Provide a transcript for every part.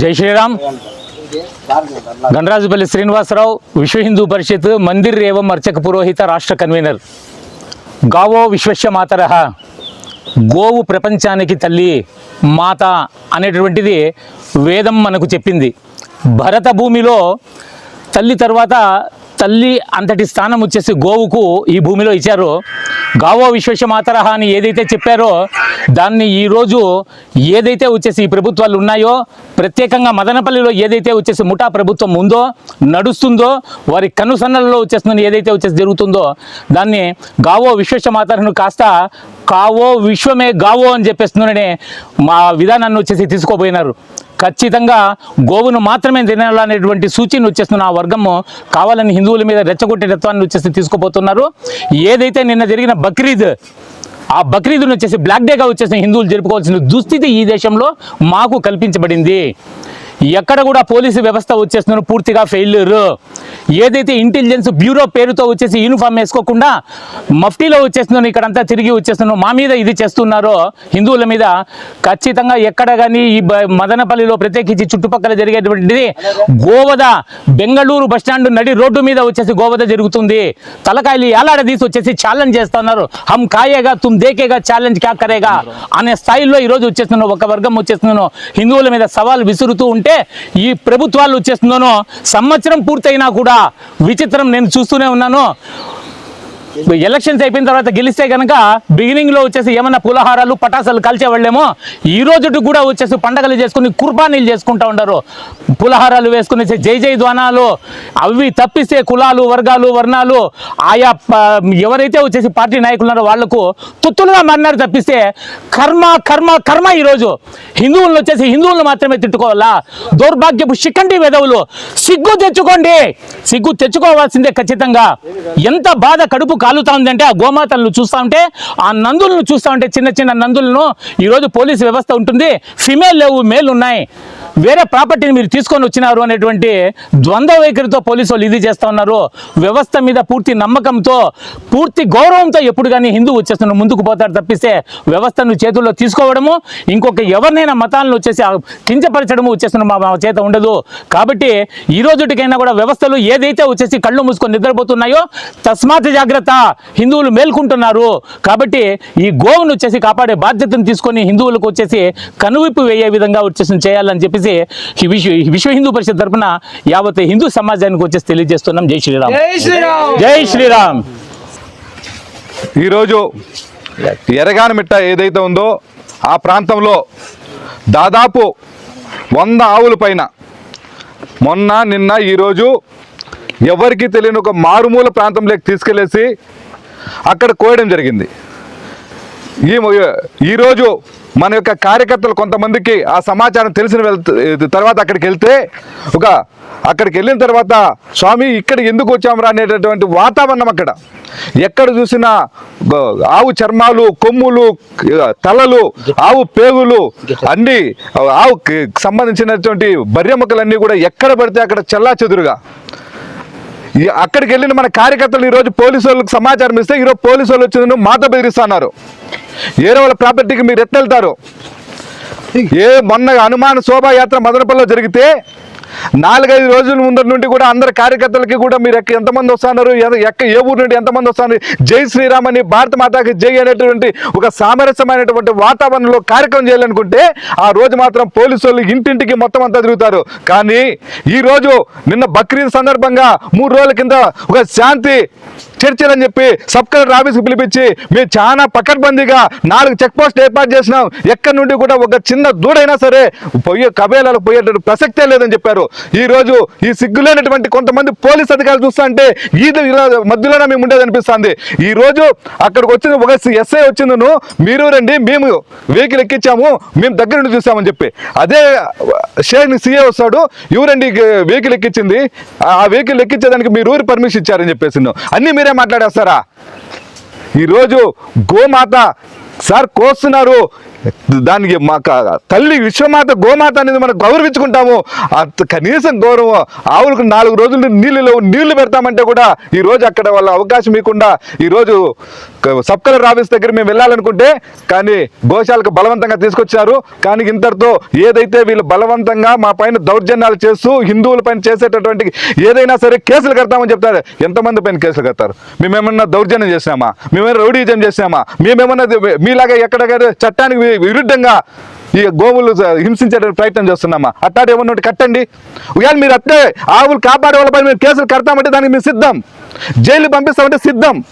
జై శ్రీరామ్. గణరాజుపల్లి శ్రీనివాసరావు విశ్వ హిందూ పరిషత్ మందిర్ ఏవం అర్చక పురోహిత రాష్ట్ర కన్వీనర్. గావో విశ్వస్య మాతరహ గోవు ప్రపంచానికి తల్లి మాత అనేటటువంటిది వేదం మనకు చెప్పింది. భరత భూమిలో తల్లి తర్వాత తల్లి అంతటి స్థానం వచ్చేసి గోవుకు ఈ భూమిలో ఇచ్చారు. గావో విశ్వస్య మాతరహ అని ఏదైతే చెప్పారో దాన్ని ఈరోజు ఏదైతే వచ్చేసి ఈ ప్రభుత్వాలు ఉన్నాయో ప్రత్యేకంగా మదనపల్లిలో ఏదైతే వచ్చేసి ముఠా ప్రభుత్వం ఉందో నడుస్తుందో వారి కనుసన్నలలో వచ్చేస్తుందని ఏదైతే వచ్చేసి జరుగుతుందో దాన్ని గావో విశ్వేశమాతరను కాస్త కావో విశ్వమే గావో అని చెప్పేస్తుందనే మా విధానాన్ని వచ్చేసి తీసుకోపోయినారు. ఖచ్చితంగా గోవును మాత్రమే తినాలనేటువంటి సూచన వచ్చేస్తున్న ఆ వర్గము కావాలని హిందువుల మీద రెచ్చగొట్టే తత్వాన్ని వచ్చేసి తీసుకుపోతున్నారు. ఏదైతే నిన్న జరిగిన బక్రీద్ ఆ బక్రీద్ను వచ్చేసి బ్లాక్ డేగా వచ్చేసి హిందువులు జరుపుకోవాల్సిన దుస్థితి ఈ దేశంలో మాకు కల్పించబడింది. ఎక్కడ కూడా పోలీసు వ్యవస్థ వచ్చేస్తున్నారు పూర్తిగా ఫెయిల్యూర్. ఏదైతే ఇంటెలిజెన్స్ బ్యూరో పేరుతో వచ్చేసి యూనిఫామ్ వేసుకోకుండా మఫ్టీలో వచ్చేస్తున్నాను ఇక్కడంతా తిరిగి వచ్చేస్తున్నాను మా మీద ఇది చేస్తున్నారో హిందువుల మీద ఖచ్చితంగా ఎక్కడ కానీ ఈ బ- మదనపల్లిలో ప్రత్యేకించి చుట్టుపక్కల జరిగేటువంటిది గోవద బెంగళూరు బస్టాండ్ నడి రోడ్డు మీద వచ్చేసి గోవద జరుగుతుంది. తలకాయలు ఏలాడదీసి వచ్చేసి ఛాలెంజ్ చేస్తున్నారు. హమ్ కాయేగా తుమ్ దేకేగా ఛాలెంజ్ క్యా కరేగా అనే స్థాయిలో ఈరోజు వచ్చేస్తున్నాను ఒక వర్గం వచ్చేస్తున్నాను హిందువుల మీద సవాల్ విసురుతూ అంటే ఈ ప్రభుత్వాలు వచ్చేస్తుందనో సంవత్సరం పూర్తయినా కూడా విచిత్రం. నేను చూస్తూనే ఉన్నాను. ఎలక్షన్స్ అయిపోయిన తర్వాత గెలిస్తే కనుక బిగినింగ్లో వచ్చేసి ఏమన్నా పులహారాలు పటాసాలు కలిచేవాళ్ళేమో ఈ రోజు కూడా వచ్చేసి పండగలు చేసుకుని కుర్బానీలు చేసుకుంటా ఉండరు. పులహారాలు వేసుకుని జై జై ధ్వానాలు అవి తప్పిస్తే కులాలు వర్గాలు వర్ణాలు ఆయా ప- ఎవరైతే వచ్చేసి పార్టీ నాయకులు ఉన్నారో వాళ్ళకు తుత్తులుగా మారినారు తప్పిస్తే కర్మ కర్మ కర్మ ఈరోజు హిందువులను వచ్చేసి హిందువులను మాత్రమే తిట్టుకోవాలా? దౌర్భాగ్యపు శిఖండి వెదవులు. సిగ్గు తెచ్చుకోండి. సిగ్గు తెచ్చుకోవాల్సిందే ఖచ్చితంగా. ఎంత బాధ కడుపు కాలుతా ఉందంటే ఆ గోమాతలను చూస్తా ఉంటే ఆ నందులను చూస్తా ఉంటే చిన్న చిన్న నందులను ఈరోజు పోలీసు వ్యవస్థ ఉంటుంది. ఫిమేల్ లేవు మేల్ ఉన్నాయి. వేరే ప్రాపర్టీని మీరు తీసుకొని వచ్చినారు అనేటువంటి ద్వంద్వ వైఖరితో పోలీసు వాళ్ళు ఇది చేస్తూ ఉన్నారు. వ్యవస్థ మీద పూర్తి నమ్మకంతో పూర్తి గౌరవంతో ఎప్పుడు కానీ హిందూ వచ్చేస్తున్న ముందుకు పోతారు తప్పిస్తే వ్యవస్థను చేతుల్లో తీసుకోవడము ఇంకొక ఎవరినైనా మతాలను వచ్చేసి ఆ కించపరచడము వచ్చేస్తున్న మా మా చేత ఉండదు. కాబట్టి ఈ రోజుటికైనా కూడా వ్యవస్థలు ఏదైతే వచ్చేసి కళ్ళు మూసుకొని నిద్రపోతున్నాయో తస్మాత్ జాగ్రత్త హిందువులు మేల్కుంటున్నారు. కాబట్టి ఈ గోవును వచ్చేసి కాపాడే బాధ్యతను తీసుకొని హిందువులకు వచ్చేసి కనువిప్పు వేయే విధంగా వచ్చేసి చేయాలని చెప్పేసి విశ్వ హిందూ పరిషత్ తరపున యావత్ హిందూ సమాజానికి వచ్చేసి తెలియజేస్తున్నాం. జై శ్రీరామ్. జై శ్రీరామ్. జై శ్రీరామ్. ఈరోజు ఎరగానమిట్ట ఏదైతే ఉందో ఆ ప్రాంతంలో దాదాపు వంద ఆవుల పైన మొన్న నిన్న ఈరోజు ఎవరికి తెలియని ఒక మారుమూల ప్రాంతంలోకి తీసుకెళ్ళేసి అక్కడ కోయడం జరిగింది. ఈ ఈరోజు మన యొక్క కార్యకర్తలు కొంతమందికి ఆ సమాచారం తెలిసిన తర్వాత అక్కడికి వెళ్తే ఒక అక్కడికి వెళ్ళిన తర్వాత స్వామి ఇక్కడ ఎందుకు వచ్చామరా అనేటటువంటి వాతావరణం అక్కడ. ఎక్కడ చూసినా ఆవు చర్మాలు కొమ్ములు తలలు ఆవు పేగులు అన్ని ఆవుకి సంబంధించినటువంటి బర్రెముక్కలన్నీ కూడా ఎక్కడ పడితే అక్కడ చెల్లా చెదురుగా అక్కడికి వెళ్ళిన మన కార్యకర్తలు ఈరోజు పోలీసు వాళ్ళకి సమాచారం ఇస్తే ఈరోజు పోలీసు వాళ్ళు వచ్చి మాట బెదిరిస్తున్నారు. ఏరే వాళ్ళ ప్రాపర్టీకి మీరు ఎత్తెళ్తారు ఏ మొన్న హనుమాన్ శోభాయాత్ర మదనపల్లిలో జరిగితే నాలుగైదు రోజుల ముందర నుండి కూడా అందరి కార్యకర్తలకి కూడా మీరు ఎక్క ఎంతమంది వస్తున్నారు? ఎక్క ఏ ఊరు నుండి ఎంతమంది వస్తున్నారు? జై శ్రీరామ్ అని భారత మాతాకి జై అనేటువంటి ఒక సామరస్యమైనటువంటి వాతావరణంలో కార్యక్రమం చేయాలనుకుంటే ఆ రోజు మాత్రం పోలీసు వాళ్ళు ఇంటింటికి మొత్తం అంతా తిరుగుతారు. కానీ ఈ రోజు నిన్న బక్రీద్ సందర్భంగా మూడు రోజుల కింద ఒక శాంతి చర్చలు అని చెప్పి సబ్ కలెక్టర్ ఆఫీస్కి పిలిపించి మేము చాలా పకడ్బందీగా నాలుగు చెక్ పోస్ట్ ఏర్పాటు చేసినాం. ఎక్కడి నుండి కూడా ఒక చిన్న దూడైనా సరే పోయే కబేలాలకు పోయేటువంటి ప్రసక్తే లేదని చెప్పారు. ఈ రోజు ఈ సిగ్గులేనటువంటి కొంతమంది పోలీస్ అధికారులు చూస్తా అంటే ఈది ఇలా మధ్యలోనే మేము ఉండేది అనిపిస్తుంది. ఈ రోజు అక్కడికి వచ్చిన ఒక ఎస్ఐ వచ్చిందను మీరు రండి మేము వెహికల్ ఎక్కించాము మేము దగ్గర నుండి చూసామని చెప్పి. అదే షేర్ సీఏ వస్తాడు ఎవరండి వెహికల్ ఎక్కించింది. ఆ వెహికల్ ఎక్కించేదానికి మీరు ఊరి పర్మిషన్ ఇచ్చారని చెప్పేసి అన్నీ మీరే మాట్లాడేస్తారా? ఈరోజు గోమాత సార్ కోస్తున్నారు. దానికి మా తల్లి విశ్వమాత గోమాత అనేది మనం గౌరవించుకుంటాము. అంత కనీసం గౌరవం ఆవులకు నాలుగు రోజులు నీళ్ళు నీళ్ళు పెడతామంటే కూడా ఈ రోజు అక్కడ వాళ్ళ అవకాశం ఇవ్వకుండా ఈరోజు రోజు క- సబ్ కలెక్టర్ ఆఫీస్ దగ్గర మేము వెళ్ళాలనుకుంటే కానీ గోశాలకు బలవంతంగా తీసుకొచ్చారు. కానీ ఇంతటితో ఏదైతే వీళ్ళు బలవంతంగా మా పైన దౌర్జన్యాలు చేస్తూ హిందువుల పైన చేసేటటువంటి ఏదైనా సరే కేసులు కడతామని చెప్తారు. ఎంతమంది పైన కేసులు కడతారు? మేమేమన్నా దౌర్జన్యం చేసినామా? మేమేమైనా రౌడీజం చేసినామా? మేమేమన్నా మీలాగా ఎక్కడ చట్టానికి విరుద్ధంగా ఈ గోవులు హింసించే ప్రయత్నం చేస్తున్నామా? అట్టాడు ఏమన్నా ఒకటి కట్టండి. ఒకవేళ మీరు అట్టే ఆవులు కాపాడే వాళ్ళపై మీరు కేసులు కడతామంటే దానికి మేము సిద్ధం. జైలు పంపిస్తామంటే సిద్ధం.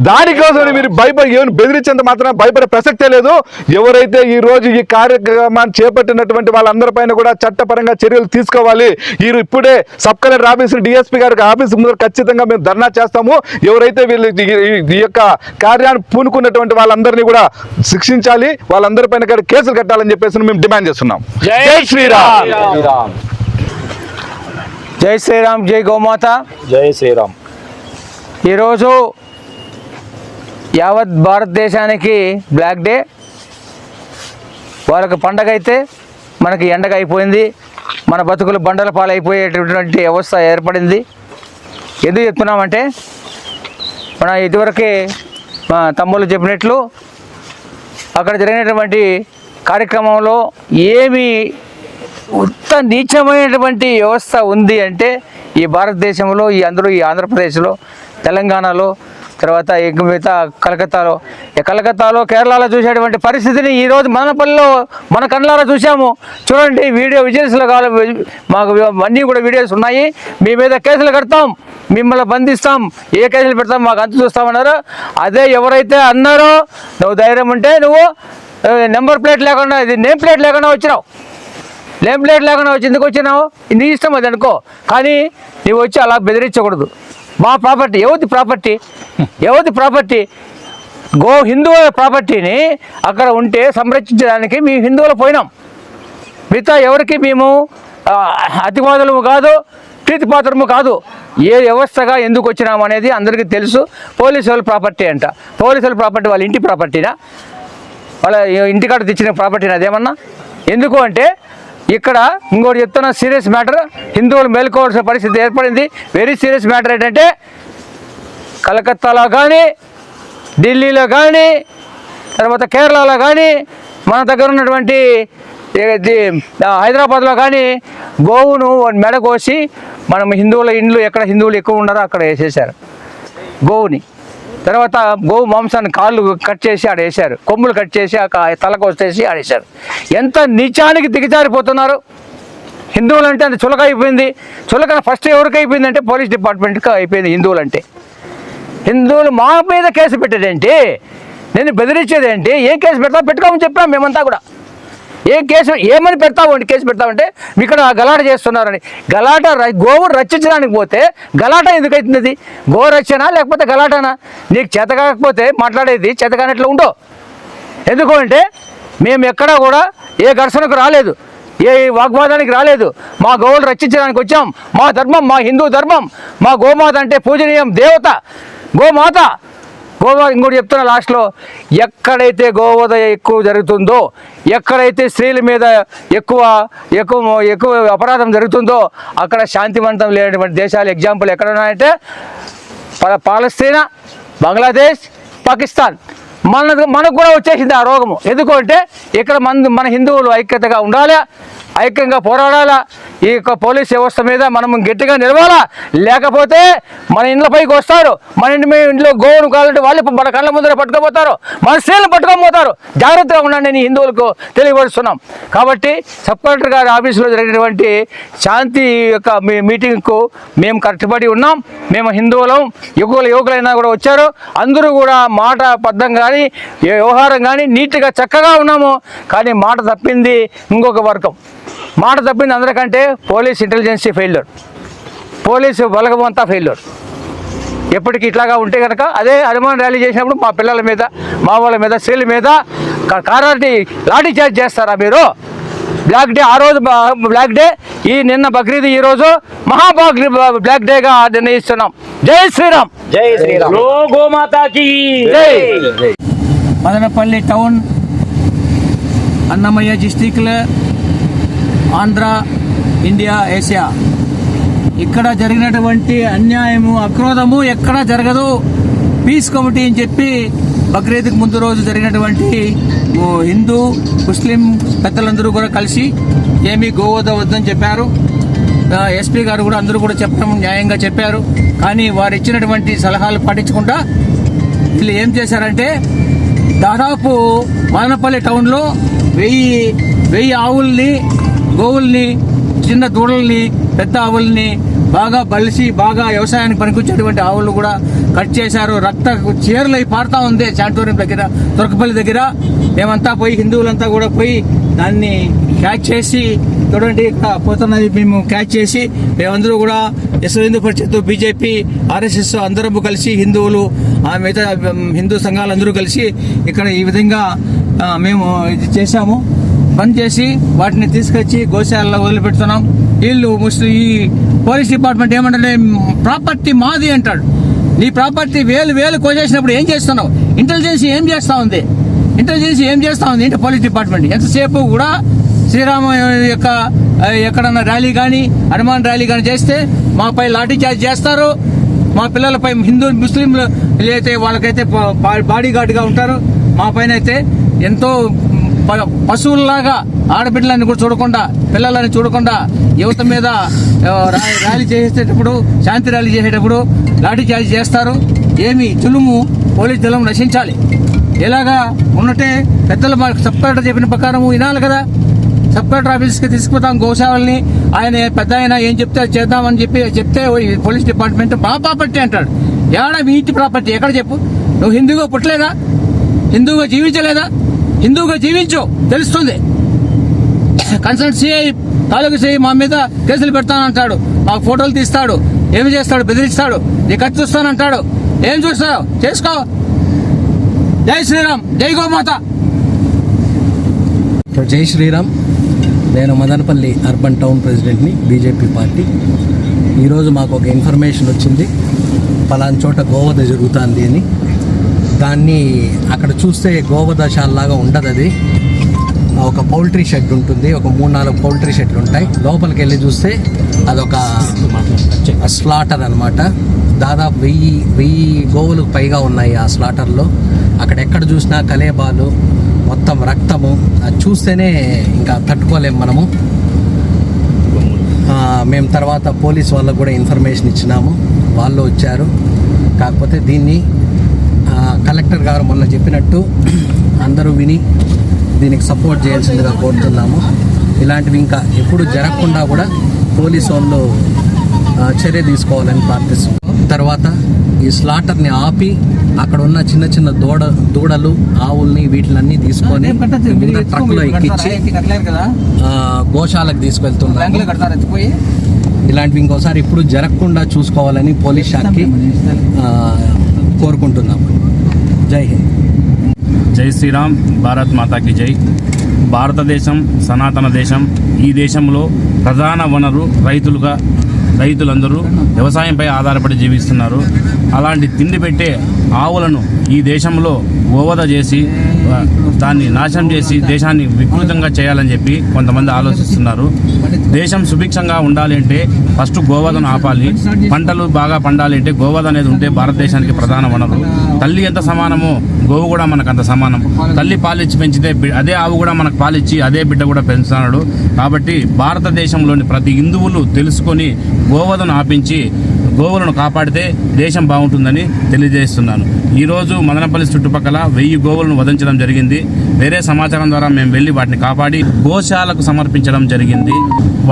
దానికోసం మీరు భయపడి ఏమైనా బెదిరించేంత మాత్రం భయపడే ప్రసక్తే లేదు. ఎవరైతే ఈ రోజు ఈ కార్యక్రమాన్ని చేపట్టినటువంటి వాళ్ళందరిపైన కూడా చట్టపరంగా చర్యలు తీసుకోవాలి. ఈ ఇప్పుడే సబ్ కలెక్టర్ ఆఫీస్ డిఎస్పీ గారికి ఆఫీస్ ముందు ఖచ్చితంగా మేము ధర్నా చేస్తాము. ఎవరైతే వీళ్ళు ఈ- యొక్క కార్యాన్ని పూనుకున్నటువంటి వాళ్ళందరినీ కూడా శిక్షించాలి. వాళ్ళందరిపైన కేసులు కట్టాలని చెప్పేసి మేము డిమాండ్ చేస్తున్నాం. జై శ్రీరామ్! జై శ్రీరామ్ జై గోమాత. జై శ్రీరామ్. ఈరోజు యావత్ భారతదేశానికి బ్లాక్ డే. వాళ్ళకి పండగ అయితే మనకి ఎండగ అయిపోయింది మన బతుకులు బండల పాలైపోయేటటువంటి వ్యవస్థ ఏర్పడింది. ఎందుకు చెప్తున్నామంటే మన ఇదివరకే మా తమ్ముళ్ళు చెప్పినట్లు అక్కడ జరిగినటువంటి కార్యక్రమంలో ఏమి ఉత్త నీచమైనటువంటి వ్యవస్థ ఉంది అంటే ఈ భారతదేశంలో ఈ అందరూ ఈ ఆంధ్రప్రదేశ్లో తెలంగాణలో తర్వాత ఇంక మిగతా కలకత్తాలో. ఈ కలకత్తాలో కేరళలో చూసేటువంటి పరిస్థితిని ఈరోజు మనపల్లిలో మన కళ్ళారా చూసాము చూడండి వీడియో విజువల్స్లో కావాలి మాకు అన్నీ కూడా వీడియోస్ ఉన్నాయి. మీ మీద కేసులు కడతాం మిమ్మల్ని బంధిస్తాం. ఏ కేసులు పెడతాం మాకు అంత చూస్తామన్నారు. అదే ఎవరైతే అన్నారో నువ్వు ధైర్యం ఉంటే నువ్వు నెంబర్ ప్లేట్ లేకుండా ఇది నేమ్ ప్లేట్ లేకుండా వచ్చినావు. లేం ప్లేట్ లేకుండా వచ్చి ఎందుకు వచ్చినావు? నీ ఇష్టం అది అనుకో. కానీ నువ్వు వచ్చి అలా బెదిరించకూడదు. మా ప్రాపర్టీ ఎవరిది ప్రాపర్టీ? ఎవరిది ప్రాపర్టీ? గో హిందువుల ప్రాపర్టీని అక్కడ ఉంటే సంరక్షించడానికి మేము హిందువులు పోయినాం. మిగతా ఎవరికి మేము అతివాదులము కాదు ప్రీతిపాత్రము కాదు. ఏ వ్యవస్థగా ఎందుకు వచ్చినాము అనేది అందరికీ తెలుసు. పోలీసు వాళ్ళ ప్రాపర్టీ అంట. పోలీసు వాళ్ళ ప్రాపర్టీ వాళ్ళ ఇంటి ప్రాపర్టీనా? వాళ్ళ ఇంటికాడ తెచ్చిన ప్రాపర్టీనా అదేమన్నా ఎందుకు అంటే ఇక్కడ ఇంకోటి చెప్తున్న సీరియస్ మ్యాటర్ హిందువులు మేల్కోవాల్సిన పరిస్థితి ఏర్పడింది. వెరీ సీరియస్ మ్యాటర్ ఏంటంటే కలకత్తాలో కానీ ఢిల్లీలో కానీ తర్వాత కేరళలో కానీ మన దగ్గర ఉన్నటువంటి ఇది, హైదరాబాద్లో కానీ గోవును మెడ కోసి మనం హిందువుల ఇండ్లు ఎక్కడ హిందువులు ఎక్కువ ఉన్నారో అక్కడ వేసేసారు గోవుని. తర్వాత గోవు మాంసాన్ని కాళ్ళు కట్ చేసి ఆడ వేశారు. కొమ్ములు కట్ చేసి ఆ కా- తల ఆడేశారు ఎంత నీచానికి దిగజారిపోతున్నారు? హిందువులు అంటే అంత చులక అయిపోయింది. చులకన ఫస్ట్ ఎవరికి అయిపోయింది అంటే పోలీస్ డిపార్ట్మెంట్కి అయిపోయింది హిందువులు అంటే హిందువులు మా మీద కేసు పెట్టేదేంటి? నేను బెదిరించేదేంటి? ఏం కేసు పెడతా? పెట్టుకోమని చెప్పాం మేమంతా కూడా. ఏ కేసు ఏమని పెడతామండి కేసు పెడతామంటే ఇక్కడ గలాట చేస్తున్నారని. గలాట గోవు రక్షించడానికి పోతే గలాట ఎందుకైతుంది గోవు గో రక్షణ లేకపోతే గలాటనా? నీకు చేత కాకపోతే మాట్లాడేది చేత కానట్లు ఉండవు. ఎందుకు అంటే మేము ఎక్కడా కూడా ఏ ఘర్షణకు రాలేదు ఏ వాగ్వాదానికి రాలేదు. మా గోవులు రక్షించడానికి వచ్చాం. మా ధర్మం మా హిందూ ధర్మం మా గోమాత అంటే పూజనీయం దేవత గోమాత గోవా ఇంకోటి చెప్తున్నా లాస్ట్లో ఎక్కడైతే గోవధ ఎక్కువ జరుగుతుందో ఎక్కడైతే స్త్రీల మీద ఎక్కువ ఎక్కువ ఎక్కువ అపరాధం జరుగుతుందో అక్కడ శాంతివంతం లేనటువంటి దేశాలు ఎగ్జాంపుల్ ఎక్కడ ఉన్నాయంటే పాలస్తీనా బంగ్లాదేశ్ పాకిస్తాన్. మన మనకు కూడా వచ్చేసింది ఆ రోగము. ఎందుకు అంటే ఇక్కడ మన మన హిందువులు ఐక్యతగా ఉండాలి? ఐక్యంగా పోరాడాలా? ఈ యొక్క పోలీస్ వ్యవస్థ మీద మనం గట్టిగా నిలవాలా? లేకపోతే మన ఇండ్లపైకి వస్తారు. మన ఇంటి మీద ఇంట్లో గోవును కావాలంటే వాళ్ళు మన కళ్ళ ముందర పట్టుకోపోతారు. మన స్త్రీలను పట్టుకోబోతారు జాగ్రత్తగా ఉండండి నేను హిందువులకు తెలియపరుస్తున్నాం. కాబట్టి సబ్ కలెక్టర్ గారి ఆఫీసులో జరిగినటువంటి శాంతి యొక్క మీ మీటింగ్కు మేము కట్టుబడి ఉన్నాం. మేము హిందువులం. యువకులు యువకులైనా కూడా వచ్చారు. అందరూ కూడా మాట పద్ధం కానీ వ్యవహారం కానీ నీట్గా చక్కగా ఉన్నాము. కానీ మాట తప్పింది ఇంకొక వర్గం. మాట తప్పింది అందరికంటే పోలీస్ ఇంటెలిజెన్సీ ఫెయిల్యూర్. పోలీసు బలగం అంతా ఫెయిల్యూర్. ఎప్పటికి ఇట్లాగా ఉంటే కనుక అదే అనుమానం ర్యాలీ చేసినప్పుడు మా పిల్లల మీద మా వాళ్ళ మీద స్త్రీల మీద క- కారాటి లాఠీ చార్జ్ చేస్తారా మీరు? బ్లాక్ డే ఆ రోజు బ్లాక్ డే ఈ నిన్న బక్రీద్ ఈ రోజు మహాబాగ్ బ్లాక్ డేగా నిర్ణయిస్తున్నాం. జై శ్రీరామ్! జై శ్రీరామ్! గో గోమాతాకి జై! మదనపల్లి టౌన్ అన్నమయ్య డిస్టిక్లో ఆంధ్ర ఇండియా ఏషియా ఇక్కడ జరిగినటువంటి అన్యాయము అక్రోధము ఎక్కడా జరగదు. పీస్ కమిటీ అని చెప్పి బక్రీద్కి ముందు రోజు జరిగినటువంటి హిందూ ముస్లిం పెద్దలందరూ కూడా కలిసి ఏమీ గోవద వద్దని చెప్పారు. ఎస్పీ గారు కూడా అందరూ కూడా చెప్పడం న్యాయంగా చెప్పారు. కానీ వారు ఇచ్చినటువంటి సలహాలు పాటించకుండా వీళ్ళు ఏం చేశారంటే దాదాపు మదనపల్లి టౌన్లో వెయ్యి వెయ్యి ఆవుల్ని గోవుల్ని చిన్న దూడల్ని పెద్ద ఆవుల్ని బాగా బలిసి బాగా వ్యవసాయానికి పనికొచ్చేటువంటి ఆవులు కూడా కట్ చేశారు. రక్త చీరలు అయి పారుతా ఉంది శాంటోరియం దగ్గర తురకపల్లి దగ్గర. మేమంతా పోయి హిందువులంతా కూడా పోయి దాన్ని క్యాచ్ చేసి చూడండి ఇక్కడ పోతున్నది మేము క్యాచ్ చేసి మేమందరూ కూడా విశ్వ హిందూ పరిషత్ బీజేపీ ఆర్ఎస్ఎస్ అందరము కలిసి హిందువులు మిగతా హిందూ సంఘాలందరూ కలిసి ఇక్కడ ఈ విధంగా మేము ఇది చేశాము. బంద్ చేసి వాటిని తీసుకొచ్చి గోశాలలో వదిలిపెడుతున్నాం. వీళ్ళు ముస్లిం ఈ పోలీస్ డిపార్ట్మెంట్ ఏమంటే ప్రాపర్టీ మాది అంటాడు. నీ ప్రాపర్టీ వేలు వేలు కోసేసినప్పుడు ఏం చేస్తున్నావు? ఇంటెలిజెన్స్ ఏం చేస్తూ ఉంది? ఇంటెలిజెన్స్ ఏం చేస్తా ఉంది? ఏంటి పోలీస్ డిపార్ట్మెంట్? ఎంతసేపు కూడా శ్రీరామ యొక్క ఎక్కడన్నా ర్యాలీ కానీ హనుమాన్ ర్యాలీ కానీ చేస్తే మాపై లాఠీ చార్జ్ చేస్తారు. మా పిల్లలపై హిందూ ముస్లింలు అయితే వాళ్ళకైతే బాడీ గార్డ్గా ఉంటారు. మా పైన అయితే ఎంతో పశువుల్లాగా ఆడబిడ్డలని కూడా చూడకుండా పిల్లలని చూడకుండా యువత మీద ర్యాలీ చేసేటప్పుడు శాంతి ర్యాలీ చేసేటప్పుడు లాఠీ చార్జ్ చేస్తారు. ఏమి చులుము పోలీస్ దళం నశించాలి. ఎలాగా ఉన్నట్టే పెద్దలు మాకు సబ్ కలెక్టర్ చెప్పిన ప్రకారం వినాలి కదా. సబ్ కలెక్టర్ ఆఫీస్కి తీసుకుపోతాం గోశాలని ఆయన పెద్ద ఆయన ఏం చెప్తే చేద్దామని చెప్పి చెప్తే పోలీస్ డిపార్ట్మెంట్ మా ప్రాపర్టీ అంటాడు. ఏడా మీ ఇంటి ప్రాపర్టీ? ఎక్కడ చెప్పు? నువ్వు హిందూగా పుట్టలేదా? హిందూగా జీవించలేదా? హిందువుగా జీవించు తెలుస్తుంది. కన్సల్ట్ సిఐ తాలూకు సిఐ మా మీద కేసులు పెడతానంటాడు. మాకు ఫోటోలు తీస్తాడు ఏమి చేస్తాడు బెదిరిస్తాడు. నీ ఖర్చు చూస్తానంటాడు. ఏం చూస్తావు? చేసుకో. జై శ్రీరామ్ జై గోమాత. జై శ్రీరామ్ నేను మదనపల్లి అర్బన్ టౌన్ ప్రెసిడెంట్ని బీజేపీ పార్టీ. ఈరోజు మాకు ఒక ఇన్ఫర్మేషన్ వచ్చింది. పలానా చోట గోవధ జరుగుతుంది అని. దాన్ని అక్కడ చూస్తే గోవదశాల్లాగా ఉండదు అది. ఒక పౌల్ట్రీ షెడ్ ఉంటుంది ఒక మూడు నాలుగు పౌల్ట్రీ షెడ్లు ఉంటాయి. లోపలికి వెళ్ళి చూస్తే అదొక స్లాటర్ అన్నమాట. దాదాపు వెయ్యి వెయ్యి గోవులకు పైగా ఉన్నాయి ఆ స్లాటర్లో. అక్కడ ఎక్కడ చూసినా కలేబాలు మొత్తం రక్తము. అది చూస్తేనే ఇంకా తట్టుకోలేము మనము. మేము తర్వాత పోలీస్ వాళ్ళకు కూడా ఇన్ఫర్మేషన్ ఇచ్చినాము. వాళ్ళు వచ్చారు. కాకపోతే దీన్ని కలెక్టర్ గారు మొన్న చెప్పినట్టు అందరూ విని దీనికి సపోర్ట్ చేయాల్సిందిగా కోరుతున్నాము. ఇలాంటివి ఇంకా ఎప్పుడు జరగకుండా కూడా పోలీసు వాళ్ళు చర్య తీసుకోవాలని ప్రార్థిస్తున్నాం తర్వాత ఈ స్లాటర్ని ఆపి అక్కడ ఉన్న చిన్న చిన్న దూడ దూడలు ఆవుల్ని వీటిలన్నీ తీసుకొని ట్రక్లో ఎక్కించి గోశాలకు ఎత్తిపోయి? ఇలాంటివి ఇంకోసారి ఇప్పుడు జరగకుండా చూసుకోవాలని పోలీస్ శాఖకి కోరుకుంటున్నాము జై హింద్. జై శ్రీరామ్. భారత్ మాతాకి జై. భారతదేశం సనాతన దేశం ఈ దేశంలో ప్రధాన వనరు రైతులుగా రైతులందరూ వ్యవసాయంపై ఆధారపడి జీవిస్తున్నారు. అలాంటి తిండి పెట్టే ఆవులను ఈ దేశంలో ఓవద చేసి దాన్ని నాశనం చేసి దేశాన్ని వికృతంగా చేయాలని చెప్పి కొంతమంది ఆలోచిస్తున్నారు. దేశం సుభిక్షంగా ఉండాలి అంటే ఫస్ట్ గోవధను ఆపాలి. పంటలు బాగా పండాలి అంటే గోవధ అనేది ఉంటే భారతదేశానికి ప్రధాన వనరు. తల్లి ఎంత సమానమో గోవు కూడా మనకు అంత సమానం. తల్లి పాలిచ్చి పెంచితే అదే ఆవు కూడా మనకు పాలిచ్చి అదే బిడ్డ కూడా పెంచుతున్నాడు. కాబట్టి భారతదేశంలోని ప్రతి హిందువులు తెలుసుకొని గోవధను ఆపించి గోవులను కాపాడితే దేశం బాగుంటుందని తెలియజేస్తున్నాను. ఈరోజు మదనపల్లి చుట్టుపక్కల వెయ్యి గోవులను వధించడం జరిగింది. వేరే సమాచారం ద్వారా మేము వెళ్ళి వాటిని కాపాడి గోశాలకు సమర్పించడం జరిగింది.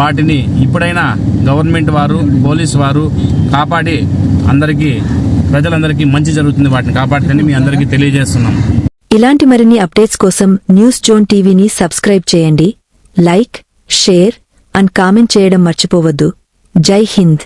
వాటిని ఇప్పుడైనా గవర్నమెంట్ వారు పోలీస్ వారు కాపాడి అందరికీ ప్రజలందరికీ మంచి జరుగుతుంది వాటిని కాపాడుతుంది మీ అందరికీ తెలియజేస్తున్నాం. ఇలాంటి మరిన్ని అప్డేట్స్ కోసం న్యూస్ జోన్ టీవీని సబ్స్క్రైబ్ చేయండి. లైక్ షేర్ అండ్ కామెంట్ చేయడం మర్చిపోవద్దు. జై హింద్.